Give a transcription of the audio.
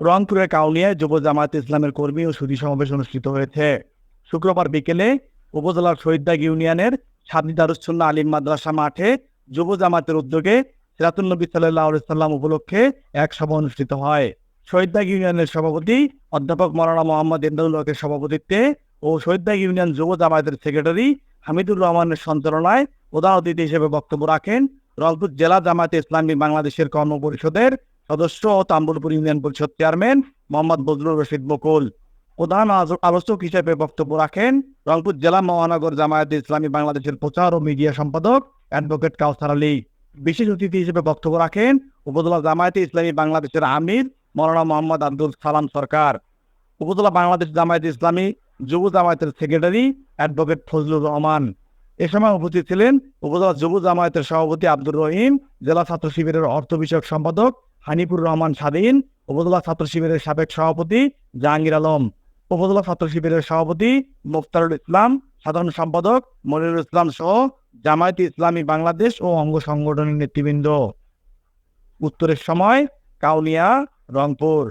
রংপুরের কাউনিয়ায় যুব জামায়াত ইসলামের কর্মী ও সুধী সমাবেশ অনুষ্ঠিত হয়েছে। শুক্রবার বিকেলে উপজেলার শহীদবাগ ইউনিয়নের সাদী দারুসুল্লাহ আলিম মাদ্রাসা মাঠে যুব জামাতের উদ্যোগে সিরাতুল্নবী সাল্লাহ সাল্লাম উপলক্ষে এক সভা অনুষ্ঠিত হয়। শহীদবাগ ইউনিয়নের সভাপতি অধ্যাপক মৌলানা মোহাম্মদ ইন্দাউল হকের সভাপতিত্বে ও শহীদবাগ ইউনিয়ন যুব জামায়াতের সেক্রেটারি হামিদুর রহমানের সঞ্চালনায় প্রধান অতিথি হিসেবে বক্তব্য রাখেন রংপুর জেলা জামায়াতে ইসলামী বাংলাদেশের কর্ম পরিষদের সদস্য ও তাম্বুলপুর ইউনিয়ন পরিষদ চেয়ারম্যান মোহাম্মদ বজলুর রশিদ বকুল। প্রধান আলোচক হিসেবে বক্তব্য রাখেন রংপুর জেলা মহানগর জামায়াতে ইসলামী বাংলাদেশের প্রচার ও মিডিয়া সম্পাদক অ্যাডভোকেট কাউসার আলী। বিশেষ অতিথি হিসেবে বক্তব্য রাখেন উপজেলা জামায়াতে ইসলামী বাংলাদেশের আমির মৌলানা মোহাম্মদ আব্দুল সালাম সরকার। উপজেলা বাংলাদেশ জামায়াতে ইসলামী যুব জামায়াতের সেক্রেটারি অ্যাডভোকেট ফজলুর রহমান। এ সময় উপস্থিত ছিলেন উপজেলা যুব জামায়াতের সভাপতি আব্দুর রহিম, জেলা ছাত্র শিবিরের অর্থ বিষয়ক সম্পাদক হানিপুর রহমান স্বাধীন, উপজেলা ছাত্র শিবিরের সাবেক সভাপতি জাহাঙ্গীর আলম, উপজেলা ছাত্র শিবিরের সভাপতি মুফতারুল ইসলাম, সাধারণ সম্পাদক মনিরুল ইসলাম সহ জামায়াতে ইসলামী বাংলাদেশ ও অঙ্গ সংগঠনের নেতৃবৃন্দ। উত্তরের সময় কাউনিয়া, রংপুর।